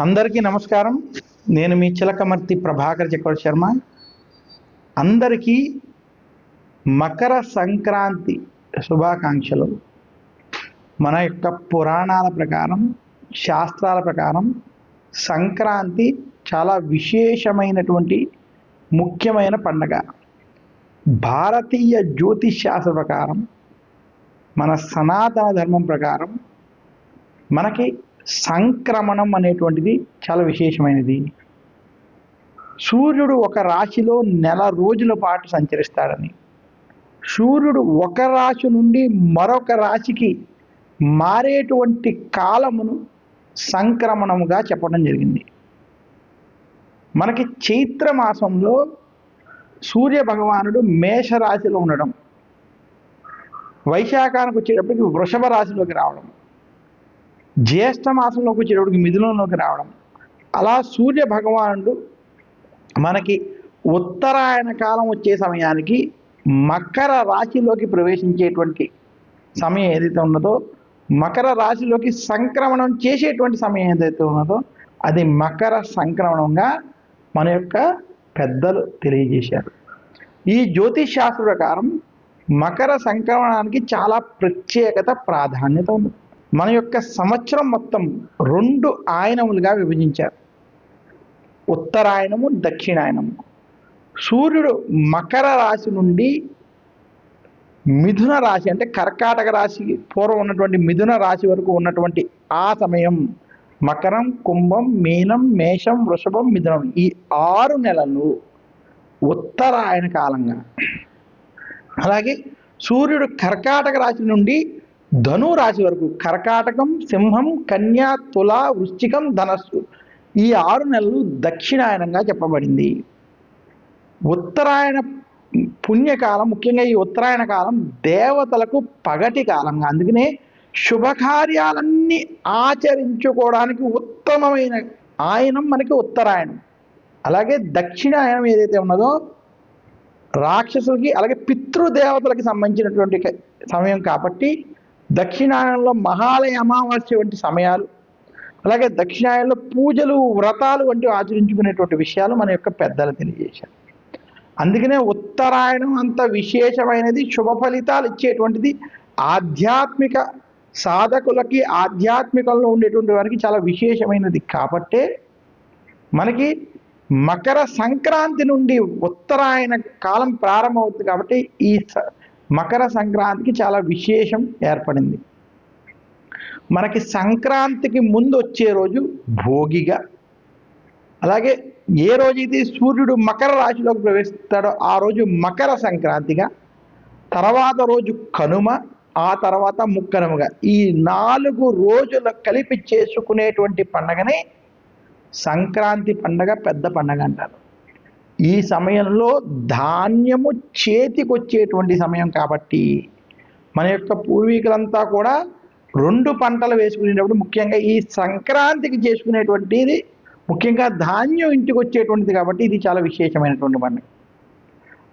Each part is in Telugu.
అందరికీ నమస్కారం. నేను మీ చిలకమర్తి ప్రభాకర్ చక్రవర్తి శర్మ. అందరికీ మకర సంక్రాంతి శుభాకాంక్షలు. మన యొక్క పురాణాల ప్రకారం శాస్త్రాల ప్రకారం సంక్రాంతి చాలా విశేషమైనటువంటి ముఖ్యమైన పండగ. భారతీయ జ్యోతిష్ శాస్త్ర ప్రకారం మన సనాతన ధర్మం ప్రకారం మనకి సంక్రమణం అనేటువంటిది చాలా విశేషమైనది. సూర్యుడు ఒక రాశిలో నెల రోజుల పాటు సంచరిస్తాడని. సూర్యుడు ఒక రాశి నుండి మరొక రాశికి మారేటువంటి కాలమును సంక్రమణముగా చెప్పడం జరిగింది. మనకి చైత్ర మాసంలో సూర్య భగవానుడు మేషరాశిలో ఉండడం వైశాఖానికి వచ్చేటప్పటికి వృషభ రాశిలోకి రావడం. జ్యేష్ఠ మాసంలోకి వచ్చేటప్పటికి మిథునంలోకి రావడం. అలా సూర్య భగవానుడు మనకి ఉత్తరాయణ కాలం వచ్చే సమయానికి మకర రాశిలోకి ప్రవేశించేటువంటి సమయం ఏదైతే ఉన్నదో మకర రాశిలోకి సంక్రమణం చేసేటువంటి సమయం ఏదైతే ఉన్నదో అది మకర సంక్రమణంగా మన యొక్క పెద్దలు తెలియజేశారు. ఈ జ్యోతిష్ శాస్త్ర ప్రకారం మకర సంక్రమణానికి చాలా ప్రత్యేకత ప్రాధాన్యత ఉంది. మన యొక్క సంవత్సరం మొత్తం రెండు ఆయనములుగా విభజించారు. ఉత్తరాయణము దక్షిణాయనము. సూర్యుడు మకర రాశి నుండి మిథున రాశి అంటే కర్కాటక రాశి పూర్వం ఉన్నటువంటి మిథున రాశి వరకు ఉన్నటువంటి ఆ సమయం మకరం కుంభం మీనం మేషం వృషభం మిథునం ఈ ఆరు నెలలు ఉత్తరాయణ కాలంగా. అలాగే సూర్యుడు కర్కాటక రాశి నుండి ధను రాశి వరకు కర్కాటకం సింహం కన్యా తుల వృశ్చికం ధనస్సు. ఈ ఆరు నెలలు దక్షిణాయనంగా చెప్పబడింది. ఉత్తరాయణ పుణ్యకాలం ముఖ్యంగా ఈ ఉత్తరాయణ కాలం దేవతలకు పగటి కాలంగా. అందుకనే శుభకార్యాలన్నీ ఆచరించుకోవడానికి ఉత్తమమైన ఆయనం మనకి ఉత్తరాయణం. అలాగే దక్షిణాయనం ఏదైతే ఉన్నదో రాక్షసులకి అలాగే పితృదేవతలకి సంబంధించినటువంటి సమయం కాబట్టి దక్షిణాయనంలో మహాలయ అమావాస్య వంటి సమయాలు అలాగే దక్షిణాయనంలో పూజలు వ్రతాలు వంటివి ఆచరించుకునేటువంటి విషయాలు మన యొక్క పెద్దలు తెలియజేశారు. అందుకనే ఉత్తరాయణం అంత విశేషమైనది శుభ ఫలితాలు ఇచ్చేటువంటిది ఆధ్యాత్మిక సాధకులకి ఆధ్యాత్మికంలో ఉండేటువంటి వారికి చాలా విశేషమైనది. కాబట్టే మనకి మకర సంక్రాంతి నుండి ఉత్తరాయణ కాలం ప్రారంభమవుతుంది కాబట్టి ఈ స- మకర సంక్రాంతికి చాలా విశేషం ఏర్పడింది. మనకి సంక్రాంతికి ముందు వచ్చే రోజు భోగిగా అలాగే ఏ రోజైతే సూర్యుడు మకర రాశిలోకి ప్రవేశిస్తాడో ఆ రోజు మకర సంక్రాంతిగా తర్వాత రోజు కనుమ ఆ తర్వాత ముక్కనుమగా. ఈ నాలుగు రోజులు కలిపి చేసుకునేటువంటి పండగని సంక్రాంతి పండగ పెద్ద పండగ అంటారు. ఈ సమయంలో ధాన్యము చేతికొచ్చేటువంటి సమయం కాబట్టి మన యొక్క పూర్వీకులంతా కూడా రెండు పంటలు వేసుకునేటప్పుడు ముఖ్యంగా ఈ సంక్రాంతికి చేసుకునేటువంటిది ముఖ్యంగా ధాన్యం ఇంటికి వచ్చేటువంటిది కాబట్టి ఇది చాలా విశేషమైనటువంటి పండుగ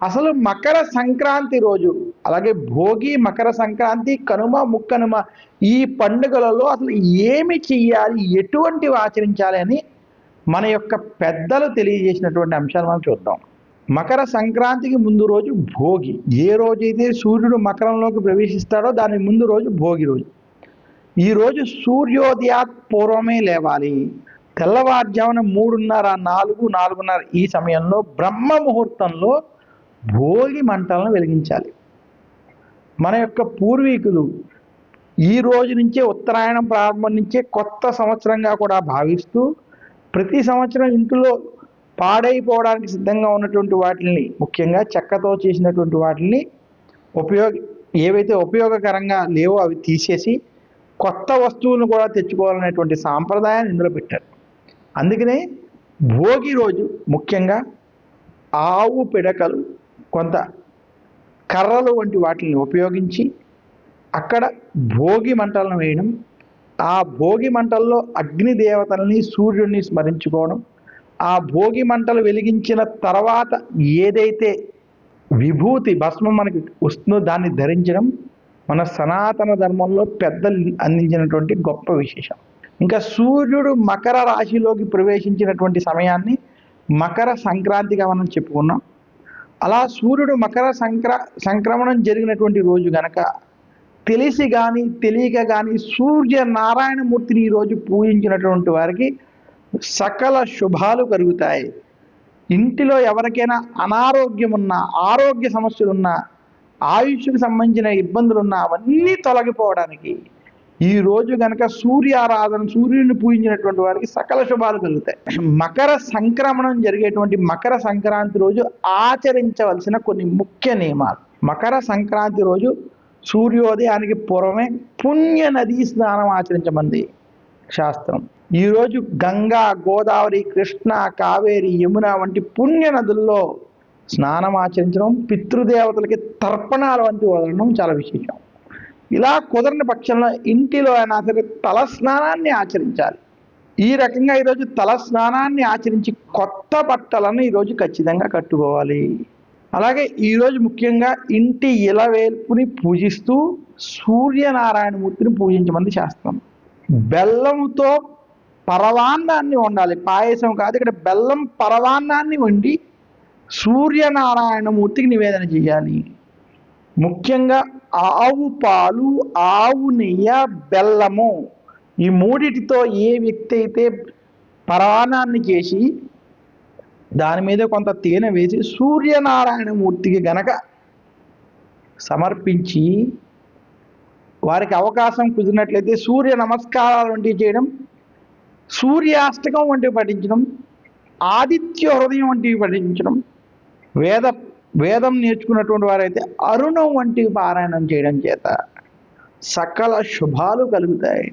అసలు మకర సంక్రాంతి రోజు అలాగే భోగి మకర సంక్రాంతి కనుమ ముక్కనుమ ఈ పండుగలలో అసలు ఏమి చెయ్యాలి ఎటువంటివి ఆచరించాలి అని మన యొక్క పెద్దలు తెలియజేసినటువంటి అంశాలు మనం చూద్దాం. మకర సంక్రాంతికి ముందు రోజు భోగి. ఏ రోజైతే సూర్యుడు మకరంలోకి ప్రవేశిస్తాడో దాని ముందు రోజు భోగి రోజు. ఈ రోజు సూర్యోదయాత్ పూర్వమే లేవాలి. తెల్లవారుజామున మూడున్నర నాలుగు నాలుగున్నర ఈ సమయంలో బ్రహ్మ ముహూర్తంలో భోగి మంటలను వెలిగించాలి. మన యొక్క పూర్వీకులు ఈ రోజు నుంచే ఉత్తరాయణం ప్రారంభం నుంచే కొత్త సంవత్సరంగా కూడా భావిస్తూ ప్రతి సంవత్సరం ఇంట్లో పాడైపోవడానికి సిద్ధంగా ఉన్నటువంటి వాటిని ముఖ్యంగా చెక్కతో చేసినటువంటి వాటిని ఉపయోగ ఏవైతే ఉపయోగకరంగా లేవో అవి తీసేసి కొత్త వస్తువులను కూడా తెచ్చుకోవాలనేటువంటి సాంప్రదాయాన్ని ఇందులో పెట్టారు. అందుకనే భోగి రోజు ముఖ్యంగా ఆవు పిడకలు కొంత కర్రలు వంటి వాటిని ఉపయోగించి అక్కడ భోగి మంటలను వేయడం ఆ భోగి మంటల్లో అగ్ని దేవతల్ని సూర్యుడిని స్మరించుకోవడం ఆ భోగి మంటలు వెలిగించిన తర్వాత ఏదైతే విభూతి భస్మం మనకి వస్తుందో దాన్ని ధరించడం మన సనాతన ధర్మంలో పెద్దలు అందించినటువంటి గొప్ప విశేషం. ఇంకా సూర్యుడు మకర రాశిలోకి ప్రవేశించినటువంటి సమయాన్ని మకర సంక్రాంతిగా మనం చెప్పుకున్నాం. అలా సూర్యుడు మకర సంక్ర సంక్రమణం జరిగినటువంటి రోజు గనక తెలిసి కానీ తెలియక కానీ సూర్య నారాయణమూర్తిని ఈరోజు పూజించినటువంటి వారికి సకల శుభాలు కలుగుతాయి. ఇంటిలో ఎవరికైనా అనారోగ్యం ఉన్నా ఆరోగ్య సమస్యలు ఉన్నా ఆయుష్కి సంబంధించిన ఇబ్బందులు ఉన్నా అవన్నీ తొలగిపోవడానికి ఈ రోజు గనక సూర్యారాధన సూర్యుడిని పూజించినటువంటి వారికి సకల శుభాలు కలుగుతాయి. మకర సంక్రమణం జరిగేటువంటి మకర సంక్రాంతి రోజు ఆచరించవలసిన కొన్ని ముఖ్య నియమాలు. మకర సంక్రాంతి రోజు సూర్యోదయానికి పూర్వమే పుణ్య నదీ స్నానం ఆచరించమంది శాస్త్రం. ఈరోజు గంగా గోదావరి కృష్ణ కావేరి యమున వంటి పుణ్య నదుల్లో స్నానం ఆచరించడం పితృదేవతలకి తర్పణాలు వంటి వదలడం చాలా విశేషం. ఇలా కుదరని పక్షంలో ఇంటిలో అయినా సరే తల స్నానాన్ని ఆచరించాలి. ఈ రకంగా ఈరోజు తల స్నానాన్ని ఆచరించి కొత్త బట్టలను ఈరోజు ఖచ్చితంగా కట్టుకోవాలి. అలాగే ఈరోజు ముఖ్యంగా ఇంటి ఇలవేల్పుని పూజిస్తూ సూర్యనారాయణమూర్తిని పూజించమని శాస్త్రం. బెల్లంతో పరవాన్నాన్ని వండాలి. పాయసం కాదు ఇక్కడ బెల్లం పరవాన్నాన్ని వండి సూర్యనారాయణమూర్తికి నివేదన చేయాలి. ముఖ్యంగా ఆవు పాలు ఆవు నెయ్యి బెల్లము ఈ మూడిటితో ఏ వ్యక్తి అయితే పరవానాన్ని చేసి దాని మీద కొంత తేనె వేసి సూర్యనారాయణమూర్తికి గనక సమర్పించి వారికి అవకాశం కుదిరినట్లయితే సూర్య నమస్కారాలు వంటివి చేయడం సూర్యాష్టకం వంటివి పఠించడం ఆదిత్య హృదయం వంటివి పఠించడం వేద వేదం నేర్చుకున్నటువంటి వారైతే అరుణం వంటి పారాయణం చేయడం చేత సకల శుభాలు కలుగుతాయి.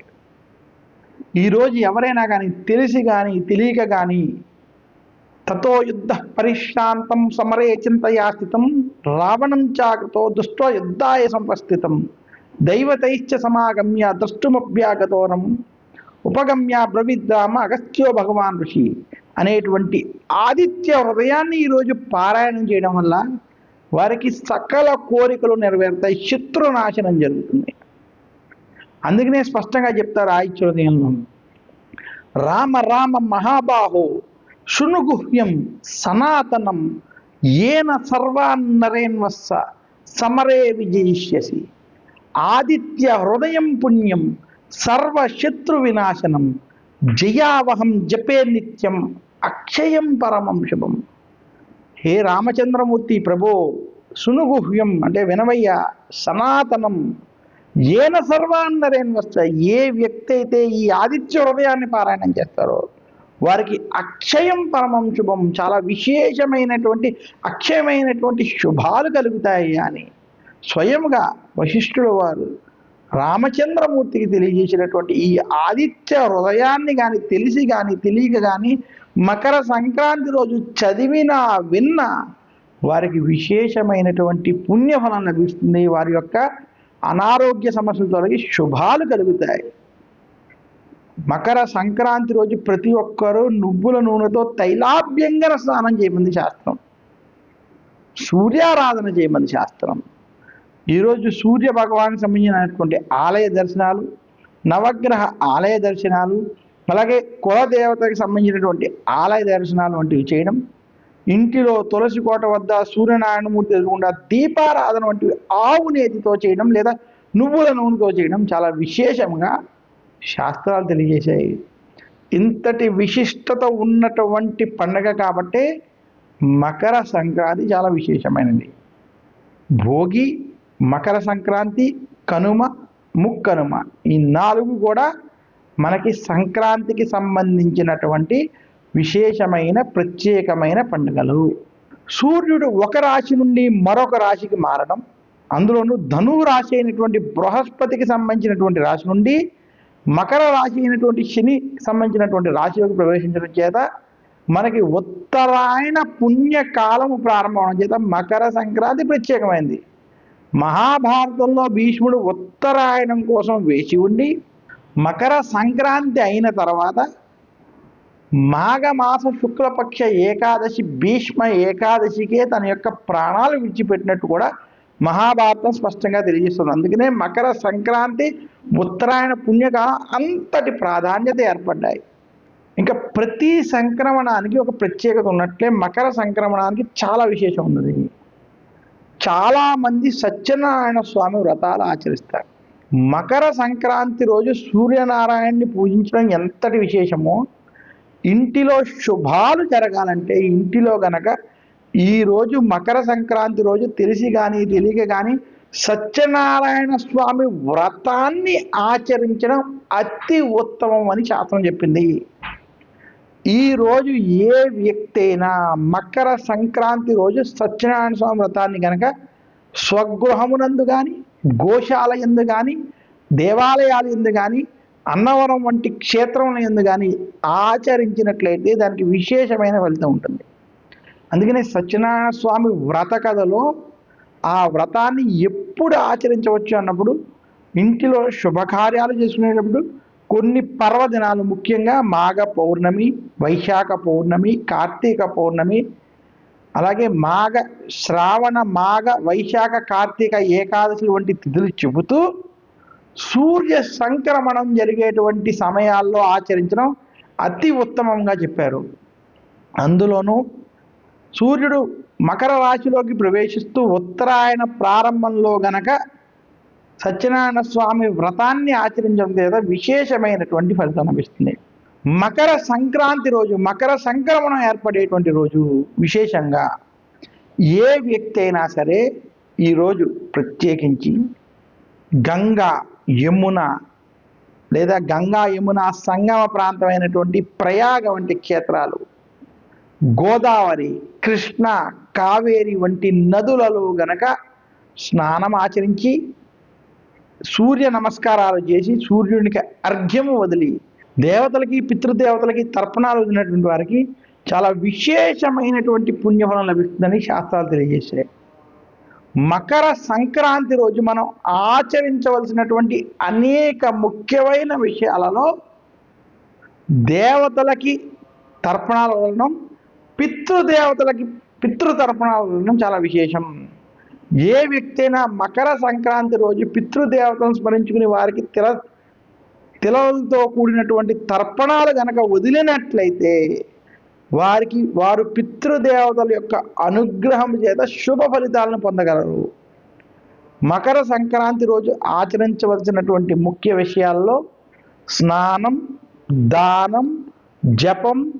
ఈరోజు ఎవరైనా కానీ తెలిసి కానీ తెలియక కానీ తతో యుద్ధ పరిశ్రాంతం సమరే చింతయా స్థితం రావణం చాకృతో దుష్టో యుద్ధాయ సంప్రస్థితం దైవతైశ్చ సమాగమ్య ద్రష్టుమభ్యాగతోరం ఉపగమ్య బ్రవిద్రామ అగస్త్యో భగవాన్ ఋషి అనేటువంటి ఆదిత్య హృదయాన్ని ఈరోజు పారాయణం చేయడం వల్ల వారికి సకల కోరికలు నెరవేరుతాయి శత్రునాశనం జరుగుతుంది. అందుకనే స్పష్టంగా చెప్తారు ఆదిత్య హృదయంలో. రామ రామ మహాబాహో. శృణుగుహ్యం సనాతనం ఏన సర్వాన్నరేన్వస్స సమరే విజయిష్యసి. ఆదిత్య హృదయం పుణ్యం సర్వశత్రు వినాశనం జయావహం జపే నిత్యం అక్షయం పరమం శుభం. హే రామచంద్రమూర్తి ప్రభో సునుగుహ్యం అంటే వినవయ్య సనాతనం ఏన సర్వాన్నరేన్వస్త ఏ వ్యక్తి అయితే ఈ ఆదిత్య హృదయాన్ని పారాయణం చేస్తారో వారికి అక్షయం పరమం శుభం చాలా విశేషమైనటువంటి అక్షయమైనటువంటి శుభాలు కలుగుతాయి అని స్వయంగా వశిష్ఠుడు వారు రామచంద్రమూర్తికి తెలియజేసినటువంటి ఈ ఆదిత్య హృదయాన్ని కానీ తెలిసి కానీ తెలియక కానీ మకర సంక్రాంతి రోజు చదివినా విన్నా వారికి విశేషమైనటువంటి పుణ్యఫలం లభిస్తుంది. వారి యొక్క అనారోగ్య సమస్యలు తొలగి శుభాలు కలుగుతాయి. మకర సంక్రాంతి రోజు ప్రతి ఒక్కరూ నువ్వుల నూనెతో తైలాభ్యంగన స్నానం చేయమంది శాస్త్రం. సూర్యారాధన చేయమంది శాస్త్రం. ఈరోజు సూర్య భగవానికి సంబంధించినటువంటి ఆలయ దర్శనాలు నవగ్రహ ఆలయ దర్శనాలు అలాగే కులదేవతకి సంబంధించినటువంటి ఆలయ దర్శనాలు వంటివి చేయడం ఇంటిలో తులసి కోట వద్ద సూర్యనారాయణమూర్తి ఎదురుకుండా దీపారాధన వంటివి ఆవు నేతితో చేయడం లేదా నువ్వుల నూనెతో చేయడం చాలా విశేషంగా శాస్త్రాలు తెలియజేశాయి. ఇంతటి విశిష్టత ఉన్నటువంటి పండగ కాబట్టే మకర సంక్రాంతి చాలా విశేషమైనది. భోగి మకర సంక్రాంతి కనుమ ముక్కనుమ ఈ నాలుగు కూడా మనకి సంక్రాంతికి సంబంధించినటువంటి విశేషమైన ప్రత్యేకమైన పండుగలు. సూర్యుడు ఒక రాశి నుండి మరొక రాశికి మారడం అందులోనూ ధనువు రాశి అయినటువంటి బృహస్పతికి సంబంధించినటువంటి రాశి నుండి మకర రాశి అయినటువంటి శని సంబంధించినటువంటి రాశిలోకి ప్రవేశించడం చేత మనకి ఉత్తరాయణ పుణ్యకాలము ప్రారంభం చేత మకర సంక్రాంతి ప్రత్యేకమైంది. మహాభారతంలో భీష్ముడు ఉత్తరాయణం కోసం వేచి ఉండి మకర సంక్రాంతి అయిన తర్వాత మాఘమాస శుక్లపక్ష ఏకాదశి భీష్మ ఏకాదశికే తన యొక్క ప్రాణాలు విడిచిపెట్టినట్టు కూడా మహాభారతం స్పష్టంగా తెలియజేస్తుంది. అందుకనే మకర సంక్రాంతి ఉత్తరాయణ పుణ్యక అంతటి ప్రాధాన్యత ఏర్పడ్డాయి. ఇంకా ప్రతి సంక్రమణానికి ఒక ప్రత్యేకత ఉన్నట్లే మకర సంక్రమణానికి చాలా విశేషం ఉన్నది. చాలామంది సత్యనారాయణ స్వామి వ్రతాలు ఆచరిస్తారు. మకర సంక్రాంతి రోజు సూర్యనారాయణని పూజించడం ఎంతటి విశేషమో ఇంటిలో శుభాలు జరగాలంటే ఇంటిలో గనక ఈ రోజు మకర సంక్రాంతి రోజు తెలిసి కానీ తెలియక కానీ సత్యనారాయణ స్వామి వ్రతాన్ని ఆచరించడం అతి ఉత్తమం అని శాస్త్రం చెప్పింది. ఈ రోజు ఏ వ్యక్తి అయినా మకర సంక్రాంతి రోజు సత్యనారాయణ స్వామి వ్రతాన్ని కనుక స్వగృహమునందు కానీ గోశాల ఎందు కానీ దేవాలయాల ఎందు కానీ అన్నవరం వంటి క్షేత్రముల ఎందు కానీ ఆచరించినట్లయితే దానికి విశేషమైన ఫలితం ఉంటుంది. అందుకనే సత్యనారాయణ స్వామి వ్రత కథలో ఆ వ్రతాన్ని ఎప్పుడు ఆచరించవచ్చు అన్నప్పుడు ఇంటిలో శుభకార్యాలు చేసుకునేటప్పుడు కొన్ని పర్వదినాలు ముఖ్యంగా మాఘ పౌర్ణమి వైశాఖ పౌర్ణమి కార్తీక పౌర్ణమి అలాగే మాఘ శ్రావణ మాఘ వైశాఖ కార్తీక ఏకాదశి వంటి తిథులు చెబుతూ సూర్య సంక్రమణం జరిగేటువంటి సమయాల్లో ఆచరించడం అతి ఉత్తమంగా చెప్పారు. అందులోనూ సూర్యుడు మకర రాశిలోకి ప్రవేశిస్తూ ఉత్తరాయణ ప్రారంభంలో గనక సత్యనారాయణ స్వామి వ్రతాన్ని ఆచరించడం లేదా విశేషమైనటువంటి ఫలితం లభిస్తుంది. మకర సంక్రాంతి రోజు మకర సంక్రమణం ఏర్పడేటువంటి రోజు విశేషంగా ఏ వ్యక్తి అయినా సరే ఈరోజు ప్రత్యేకించి గంగా యమున లేదా గంగా యమున సంగమ ప్రాంతమైనటువంటి ప్రయాగ వంటి క్షేత్రాలు గోదావరి కృష్ణ కావేరి వంటి నదులలో గనక స్నానం ఆచరించి సూర్య నమస్కారాలు చేసి సూర్యునికి అర్ఘ్యము వదిలి దేవతలకి పితృదేవతలకి తర్పణాలు వదిలినటువంటి వారికి చాలా విశేషమైనటువంటి పుణ్యఫలం లభిస్తుందని శాస్త్రాలు తెలియజేశాయి. మకర సంక్రాంతి రోజు మనం ఆచరించవలసినటువంటి అనేక ముఖ్యమైన విషయాలలో దేవతలకి తర్పణాలు వదలడం పితృదేవతలకి పితృతర్పణాలు వదలడం చాలా విశేషం. ఏ వ్యక్తి అయినా మకర సంక్రాంతి రోజు పితృదేవతలను స్మరించుకుని వారికి తిల తిలలతో కూడినటువంటి తర్పణాలు గనక వదిలినట్లయితే వారికి వారు పితృదేవతల యొక్క అనుగ్రహం చేత శుభ ఫలితాలను పొందగలరు. మకర సంక్రాంతి రోజు ఆచరించవలసినటువంటి ముఖ్య విషయాల్లో స్నానం దానం జపం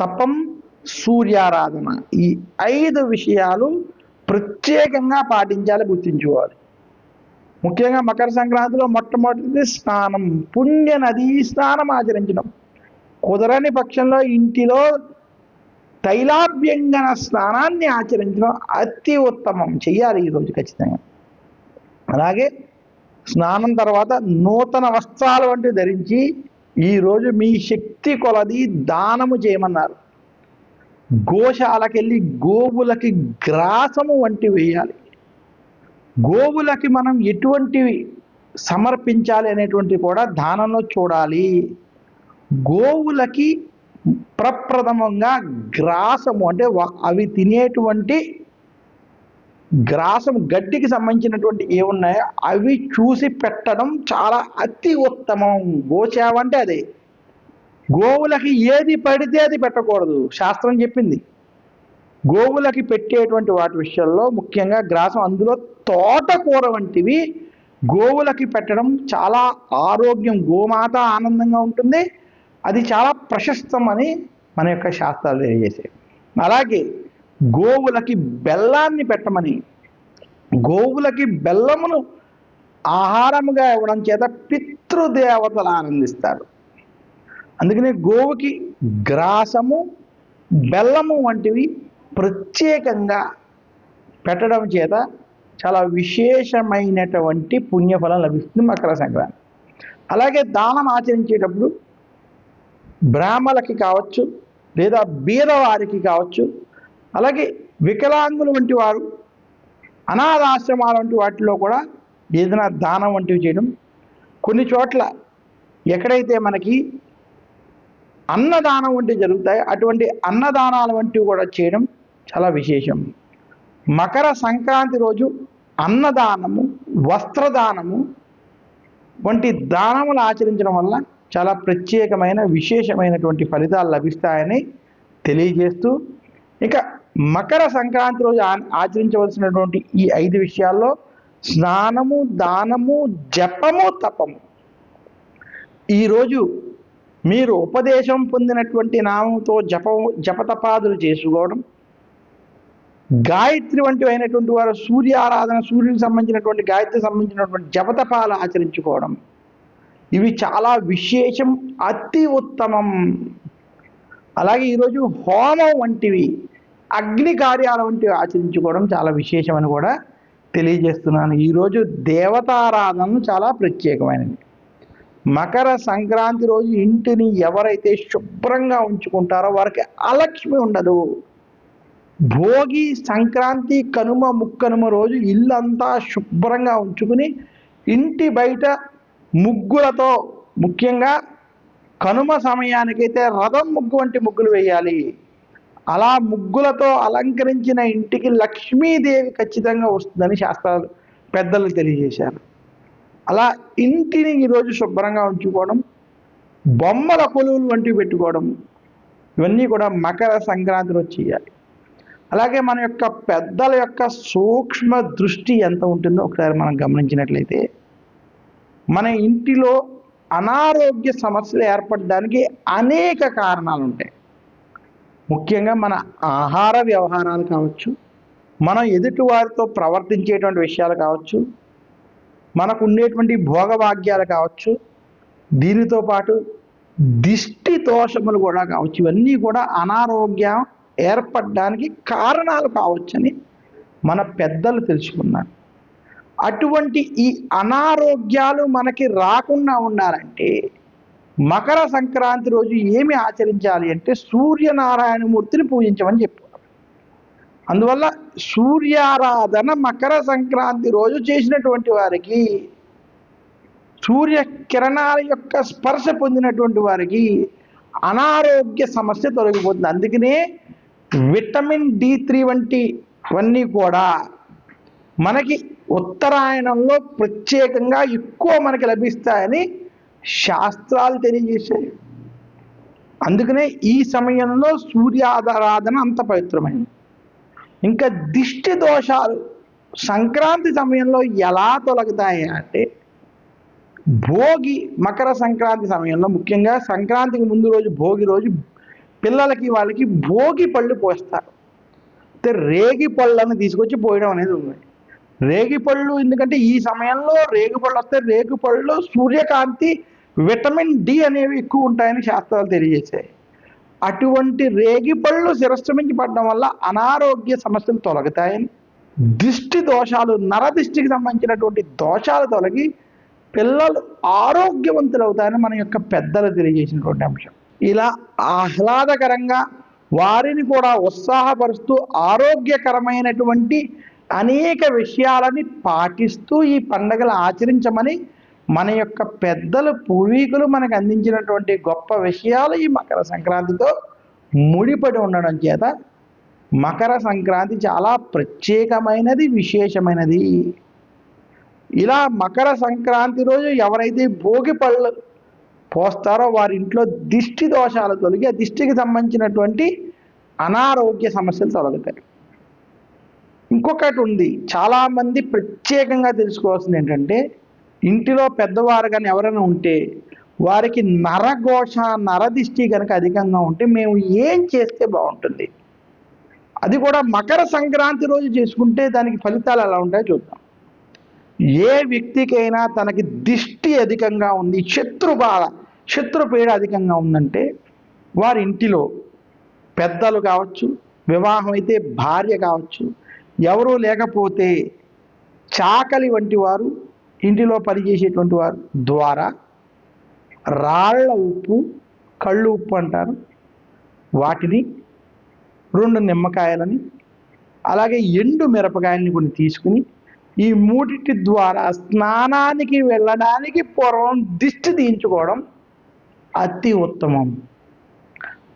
తపం సూర్యారాధన. ఈ ఐదు విషయాలు ప్రత్యేకంగా పాటించాలి గుర్తించుకోవాలి. ముఖ్యంగా మకర సంక్రాంతిలో మొట్టమొదటిది స్నానం. పుణ్య నదీ స్నానం ఆచరించడం. కుదరని పక్షంలో ఇంటిలో తైలాభ్యంగన స్నానాన్ని ఆచరించడం అతి ఉత్తమం. చెయ్యాలి ఈరోజు ఖచ్చితంగా. అలాగే స్నానం తర్వాత నూతన వస్త్రాలు వంటివి ధరించి ఈరోజు మీ శక్తి కొలది దానము చేయమన్నారు. గోశాలకెళ్ళి గోవులకి గ్రాసము వంటి వేయాలి. గోవులకి మనం ఎటువంటివి సమర్పించాలి అనేటువంటి కూడా దానంలో చూడాలి. గోవులకి ప్రప్రథమంగా గ్రాసము అంటే అవి తినేటువంటి గ్రాసం గడ్డికి సంబంధించినటువంటి ఏమున్నాయో అవి చూసి పెట్టడం చాలా అతి ఉత్తమం. గోసేవ అంటే అదే. గోవులకి ఏది పడితే అది పెట్టకూడదు. శాస్త్రం చెప్పింది. గోవులకి పెట్టేటువంటి వాటి విషయంలో ముఖ్యంగా గ్రాసం అందులో తోటకూర వంటివి గోవులకి పెట్టడం చాలా ఆరోగ్యం గోమాత ఆనందంగా ఉంటుంది. అది చాలా ప్రశస్తం అని మన యొక్క శాస్త్రాలు తెలియజేసాయి అలాగే గోవులకి బెల్లాన్ని పెట్టమని గోవులకి బెల్లమును ఆహారముగా ఇవ్వడం చేత పితృదేవతలు ఆనందిస్తారు. అందుకని గోవుకి గ్రాసము బెల్లము వంటివి ప్రత్యేకంగా పెట్టడం చేత చాలా విశేషమైనటువంటి పుణ్యఫలం లభిస్తుంది మకర సంక్రాంతి. అలాగే దానం ఆచరించేటప్పుడు బ్రాహ్మలకి కావచ్చు లేదా బీదవారికి కావచ్చు అలాగే వికలాంగులు వంటి వారు అనాథాశ్రమాల వంటి వాటిలో కూడా ఏదైనా దానం వంటివి చేయడం. కొన్ని చోట్ల ఎక్కడైతే మనకి అన్నదానం వంటివి జరుగుతాయి. అటువంటి అన్నదానాలు వంటివి కూడా చేయడం చాలా విశేషం. మకర సంక్రాంతి రోజు అన్నదానము వస్త్రదానము వంటి దానములు ఆచరించడం వల్ల చాలా ప్రత్యేకమైన విశేషమైనటువంటి ఫలితాలు లభిస్తాయని తెలియజేస్తూ ఇక మకర సంక్రాంతి రోజు ఆ- ఆచరించవలసినటువంటి ఈ ఐదు విషయాల్లో స్నానము దానము జపము తపము. ఈరోజు మీరు ఉపదేశం పొందినటువంటి నామంతో జపం జపతపాదులు చేసుకోవడం గాయత్రి వంటివి అయినటువంటి వారు సూర్య ఆరాధన సూర్యునికి సంబంధించినటువంటి గాయత్రి సంబంధించినటువంటి జపతపాలు ఆచరించుకోవడం. ఇవి చాలా విశేషం అతి ఉత్తమం. అలాగే ఈరోజు హోమం వంటివి అగ్ని కార్యాల వంటివి ఆచరించుకోవడం చాలా విశేషమని కూడా తెలియజేస్తున్నాను. ఈరోజు దేవతారాధన చాలా ప్రత్యేకమైనది మకర సంక్రాంతి రోజు ఇంటిని ఎవరైతే శుభ్రంగా ఉంచుకుంటారో వారికి అలక్ష్మి ఉండదు. భోగి సంక్రాంతి కనుమ ముక్కనుమ రోజు ఇల్లంతా శుభ్రంగా ఉంచుకుని ఇంటి బయట ముగ్గులతో ముఖ్యంగా కనుమ సమయానికైతే రథం ముగ్గు వంటి ముగ్గులు వేయాలి. అలా ముగ్గులతో అలంకరించిన ఇంటికి లక్ష్మీదేవి ఖచ్చితంగా వస్తుందని శాస్త్రాలు పెద్దలు తెలియజేశారు. అలా ఇంటిని ఈరోజు శుభ్రంగా ఉంచుకోవడం బొమ్మల కొలువులు వంటివి పెట్టుకోవడం ఇవన్నీ కూడా మకర సంక్రాంతి రోజు చేయాలి. అలాగే మన యొక్క పెద్దల యొక్క సూక్ష్మ దృష్టి ఎంత ఉంటుందో ఒకసారి మనం గమనించినట్లయితే మన ఇంటిలో అనారోగ్య సమస్యలు ఏర్పడడానికి అనేక కారణాలు ఉంటాయి. ముఖ్యంగా మన ఆహార వ్యవహారాలు కావచ్చు మనం ఎదుటి వారితో ప్రవర్తించేటువంటి విషయాలు కావచ్చు మనకు ఉండేటువంటి భోగభాగ్యాలు కావచ్చు దీనితో పాటు దిష్టి దోషములు కూడా కావచ్చు ఇవన్నీ కూడా అనారోగ్యం ఏర్పడడానికి కారణాలు కావచ్చని మన పెద్దలు తెలుసుకున్నారు. అటువంటి ఈ అనారోగ్యాలు మనకి రాకుండా ఉండాలంటే మకర సంక్రాంతి రోజు ఏమి ఆచరించాలి అంటే సూర్యనారాయణమూర్తిని పూజించమని చెప్పారు. అందువల్ల సూర్యారాధన మకర సంక్రాంతి రోజు చేసినటువంటి వారికి సూర్య కిరణాల యొక్క స్పర్శ పొందినటువంటి వారికి అనారోగ్య సమస్య తొలగిపోతుంది. అందుకనే విటమిన్ డి త్రీ వంటివన్నీ కూడా మనకి ఉత్తరాయణంలో ప్రత్యేకంగా ఎక్కువ మనకి లభిస్తాయని శాస్త్రాలు తెలియజేశాయి. అందుకనే ఈ సమయంలో సూర్యాధారాధన అంత పవిత్రమైంది ఇంకా దిష్టి దోషాలు సంక్రాంతి సమయంలో ఎలా తొలగుతాయి అంటే భోగి మకర సంక్రాంతి సమయంలో ముఖ్యంగా సంక్రాంతికి ముందు రోజు భోగి రోజు పిల్లలకి వాళ్ళకి భోగి పళ్ళు పోస్తారు. అయితే రేగి పళ్ళను తీసుకొచ్చి పోయడం అనేది ఉంది. రేగి పళ్ళు ఎందుకంటే ఈ సమయంలో రేగి పళ్ళు వస్తే రేగి పళ్ళు సూర్యకాంతి విటమిన్ డి అనేవి ఎక్కువ ఉంటాయని శాస్త్రాలు తెలియజేశాయి. అటువంటి రేగి పళ్ళు శిరస్సు పడడం వల్ల అనారోగ్య సమస్యలు తొలగుతాయని. దిష్టి దోషాలు నరదిష్టికి సంబంధించినటువంటి దోషాలు తొలగి పిల్లలు ఆరోగ్యవంతులు అవుతాయని మన యొక్క పెద్దలు తెలియజేసినటువంటి అంశం. ఇలా ఆహ్లాదకరంగా వారిని కూడా ఉత్సాహపరుస్తూ ఆరోగ్యకరమైనటువంటి అనేక విషయాలని పాటిస్తూ ఈ పండుగలు ఆచరించమని మన యొక్క పెద్దలు పూర్వీకులు మనకు అందించినటువంటి గొప్ప విషయాలు ఈ మకర సంక్రాంతితో ముడిపడి ఉండడం చేత మకర సంక్రాంతి చాలా ప్రత్యేకమైనది విశేషమైనది. ఇలా మకర సంక్రాంతి రోజు ఎవరైతే భోగి పళ్ళు పోస్తారో వారి ఇంట్లో దిష్టి దోషాలు తొలగి ఆ దిష్టికి సంబంధించినటువంటి అనారోగ్య సమస్యలు తొలగుతాయి. ఇంకొకటి ఉంది. చాలామంది ప్రత్యేకంగా తెలుసుకోవాల్సింది ఏంటంటే ఇంటిలో పెద్దవారు కానీ ఎవరైనా ఉంటే వారికి నరఘోష నరదిష్టి కనుక అధికంగా ఉంటే మేము ఏం చేస్తే బాగుంటుంది? అది కూడా మకర సంక్రాంతి రోజు చేసుకుంటే దానికి ఫలితాలు ఎలా ఉంటాయో చూద్దాం. ఏ వ్యక్తికైనా తనకి దిష్టి అధికంగా ఉంది శత్రు బాధ శత్రు పీడ అధికంగా ఉందంటే వారి ఇంటిలో పెద్దలు కావచ్చు వివాహం అయితే భార్య కావచ్చు ఎవరూ లేకపోతే చాకలి వంటి వారు ఇంటిలో పనిచేసేటువంటి వారు ద్వారా రాళ్ళ ఉప్పు కళ్ళు ఉప్పు అంటారు. వాటిని రెండు నిమ్మకాయలని అలాగే ఎండు మిరపకాయలని కొన్ని తీసుకుని ఈ మూడిటి ద్వారా స్నానానికి వెళ్ళడానికి పూర్వం దిష్టి తీయించుకోవడం అతి ఉత్తమం.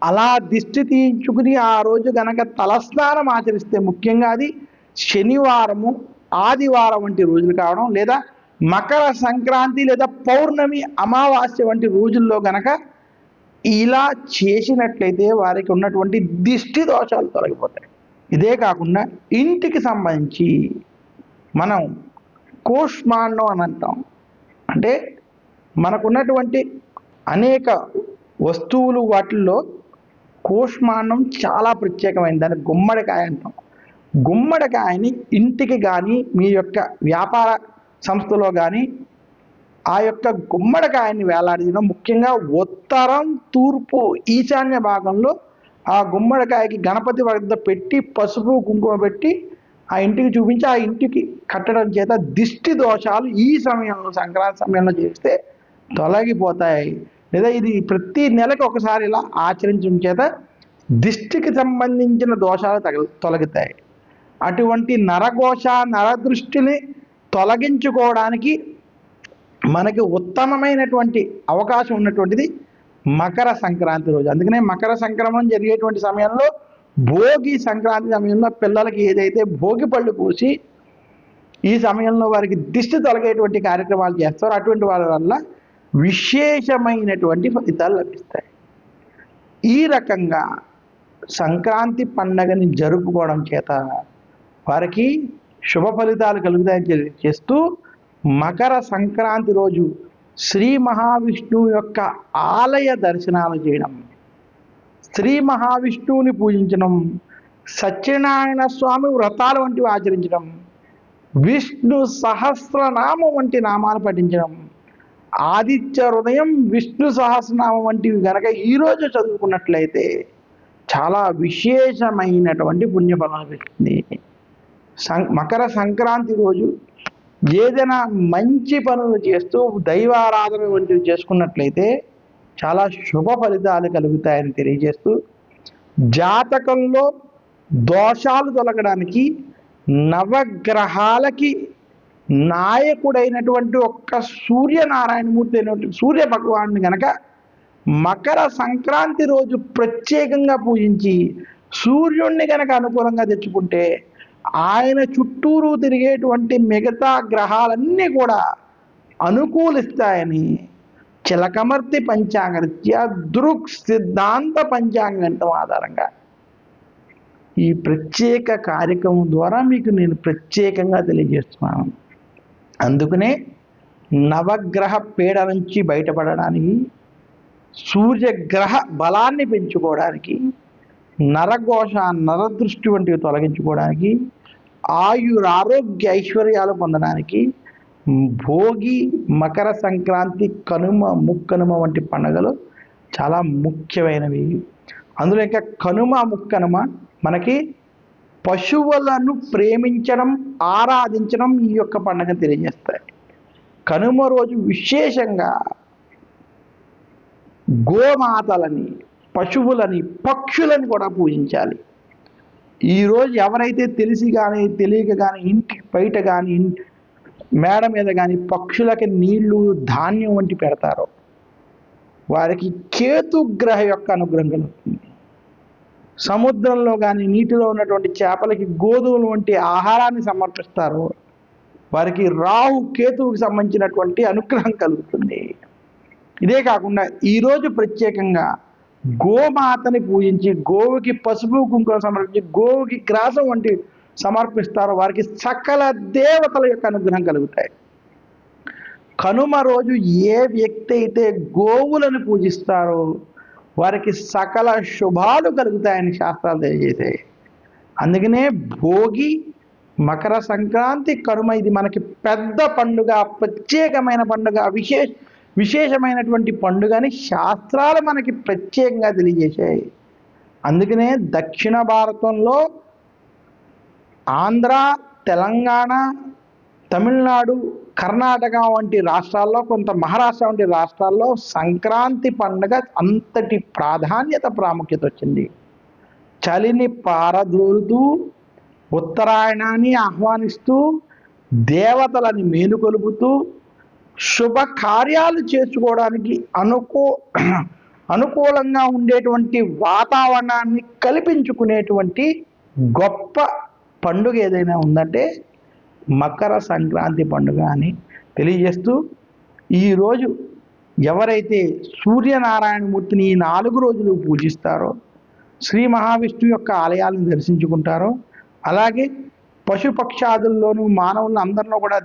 అలా దిష్టి తీయించుకుని ఆ రోజు గనక తలస్నానం ఆచరిస్తే ముఖ్యంగా అది శనివారము ఆదివారం వంటి రోజులు కావడం లేదా మకర సంక్రాంతి లేదా పౌర్ణమి అమావాస్య వంటి రోజుల్లో గనక ఇలా చేసినట్లయితే వారికి ఉన్నటువంటి దిష్టి దోషాలు తొలగిపోతాయి. ఇదే కాకుండా ఇంటికి సంబంధించి మనం కోష్మాండం అని అంటాం. అంటే మనకున్నటువంటి అనేక వస్తువులు వాటిల్లో కోష్మాండం చాలా ప్రత్యేకమైనది. దాన్ని గుమ్మడికాయ అంటాం. గుమ్మడికాయని ఇంటికి కానీ మీ యొక్క వ్యాపార సంస్థలో కానీ ఆ యొక్క గుమ్మడికాయని వేలాడించడం ముఖ్యంగా ఉత్తరం తూర్పు ఈశాన్య భాగంలో ఆ గుమ్మడికాయకి గణపతి వద్ద పెట్టి పసుపు కుంకుమ పెట్టి ఆ ఇంటికి చూపించి ఆ ఇంటికి కట్టడం చేత దిష్టి దోషాలు ఈ సమయంలో సంక్రాంతి సమయంలో చేస్తే తొలగిపోతాయి. లేదా ఇది ప్రతి నెలకి ఒకసారి ఇలా ఆచరించడం చేత దిష్టికి సంబంధించిన దోషాలు తగ తొలగుతాయి. అటువంటి నరఘోష నరదృష్టిని తొలగించుకోవడానికి మనకి ఉత్తమమైనటువంటి అవకాశం ఉన్నటువంటిది మకర సంక్రాంతి రోజు. అందుకనే మకర సంక్రమణం జరిగేటువంటి సమయంలో భోగి సంక్రాంతి సమయంలో పిల్లలకి ఏదైతే భోగి పళ్ళు పూసి ఈ సమయంలో వారికి దిష్టి తొలగేటువంటి కార్యక్రమాలు చేస్తారు. అటువంటి వాళ్ళ వల్ల విశేషమైనటువంటి ఫలితాలు లభిస్తాయి. ఈ రకంగా సంక్రాంతి పండగని జరుపుకోవడం చేత వారికి శుభ ఫలితాలు కలుగుతాయని చేస్తూ మకర సంక్రాంతి రోజు శ్రీ మహావిష్ణువు యొక్క ఆలయ దర్శనాలు చేయడం. శ్రీ మహావిష్ణువుని పూజించడం సత్యనారాయణ స్వామి వ్రతాలు వంటివి ఆచరించడం విష్ణు సహస్రనామం వంటి నామాలు పఠించడం ఆదిత్య హృదయం విష్ణు సహస్రనామం వంటివి గనక ఈరోజు చదువుకున్నట్లయితే చాలా విశేషమైనటువంటి పుణ్యఫలం లభిస్తుంది. సం మకర సంక్రాంతి రోజు ఏదైనా మంచి పనులు చేస్తూ దైవారాధన వంటివి చేసుకున్నట్లయితే చాలా శుభ ఫలితాలు కలుగుతాయని తెలియజేస్తూ జాతకంలో దోషాలు తొలగడానికి నవగ్రహాలకి నాయకుడైనటువంటి ఒక్క సూర్యనారాయణమూర్తి అయినటువంటి సూర్య భగవానుని గనక మకర సంక్రాంతి రోజు ప్రత్యేకంగా పూజించి సూర్యుణ్ణి గనక అనుకూలంగా తెచ్చుకుంటే ఆయన చుట్టూరు తిరిగేటువంటి మిగతా గ్రహాలన్నీ కూడా అనుకూలిస్తాయని చిలకమర్తి పంచాంగరీత్యా దృక్ సిద్ధాంత పంచాంగంతో ఆధారంగా. ఈ ప్రత్యేక కార్యక్రమం ద్వారా మీకు నేను ప్రత్యేకంగా తెలియజేస్తున్నాను. అందుకనే నవగ్రహ పీడ నుంచి బయటపడడానికి సూర్యగ్రహ బలాన్ని పెంచుకోవడానికి నరఘోష నరదృష్టి వంటివి తొలగించుకోవడానికి ఆయురారోగ్య ఐశ్వర్యాలు పొందడానికి భోగి మకర సంక్రాంతి కనుమ ముక్కనుమ వంటి పండుగలు చాలా ముఖ్యమైనవి. అందులో ఇంకా కనుమ ముక్కనుమ మనకి పశువులను ప్రేమించడం ఆరాధించడం ఈ యొక్క పండుగ తెలియజేస్తాయి. కనుమ రోజు విశేషంగా గోమాతలని పశువులని పక్షులని కూడా పూజించాలి. ఈరోజు ఎవరైతే తెలిసి కానీ తెలియక కానీ ఇంటి బయట కానీ మేడ మీద కానీ పక్షులకి నీళ్ళు ధాన్యం వంటి పెడతారో వారికి కేతుగ్రహ యొక్క అనుగ్రహం కలుగుతుంది. సముద్రంలో కానీ నీటిలో ఉన్నటువంటి చేపలకి గోధుమలు వంటి ఆహారాన్ని సమర్పిస్తారు వారికి రాహు కేతువుకి సంబంధించినటువంటి అనుగ్రహం కలుగుతుంది. ఇదే కాకుండా ఈరోజు ప్రత్యేకంగా గోమాతని పూజించి గోవుకి పసుపు కుంకుమ సమర్పించి గోవుకి గ్రాసం వంటి సమర్పిస్తారో. వారికి సకల దేవతల యొక్క అనుగ్రహం కలుగుతాయి. కనుమ రోజు ఏ వ్యక్తి అయితే గోవులను పూజిస్తారో వారికి సకల శుభాలు కలుగుతాయని శాస్త్రాలు తెలియజేసాయి అందుకనే భోగి మకర సంక్రాంతి కనుమ ఇది మనకి పెద్ద పండుగ ప్రత్యేకమైన పండుగ విశేష విశేషమైనటువంటి పండుగని శాస్త్రాలు మనకి ప్రత్యేకంగా తెలియజేశాయి. అందుకనే దక్షిణ భారతంలో ఆంధ్ర తెలంగాణ తమిళనాడు కర్ణాటక వంటి రాష్ట్రాల్లో కొంత మహారాష్ట్ర వంటి రాష్ట్రాల్లో సంక్రాంతి పండుగ అంతటి ప్రాధాన్యత ప్రాముఖ్యత వచ్చింది. చలిని పారదోలుతూ ఉత్తరాయణాన్ని ఆహ్వానిస్తూ దేవతలని మేలుకొలుపుతూ శుభకార్యాలు చేసుకోవడానికి అనుకూ అనుకూలంగా ఉండేటువంటి వాతావరణాన్ని కల్పించుకునేటువంటి గొప్ప పండుగ ఏదైనా ఉందంటే మకర సంక్రాంతి పండుగ అని తెలియజేస్తూ ఈరోజు ఎవరైతే సూర్యనారాయణమూర్తిని ఈ నాలుగు రోజులు పూజిస్తారో శ్రీ మహావిష్ణువు యొక్క ఆలయాలను దర్శించుకుంటారో అలాగే పశుపక్షాదుల్లోనూ మానవులను అందరిలో కూడా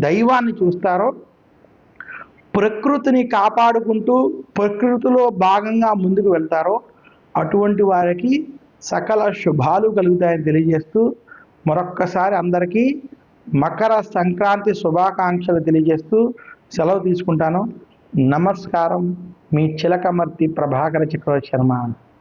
దైవాన్ని చూస్తారో ప్రకృతిని కాపాడుకుంటూ ప్రకృతిలో భాగంగా ముందుకు వెళ్తారో అటువంటి వారికి సకల శుభాలు కలుగుతాయని తెలియజేస్తూ మరొక్కసారి అందరికీ మకర సంక్రాంతి శుభాకాంక్షలు తెలియజేస్తూ సెలవు తీసుకుంటాను. నమస్కారం. మీ చిలకమర్తి ప్రభాకర చక్రవర్తి శర్మ.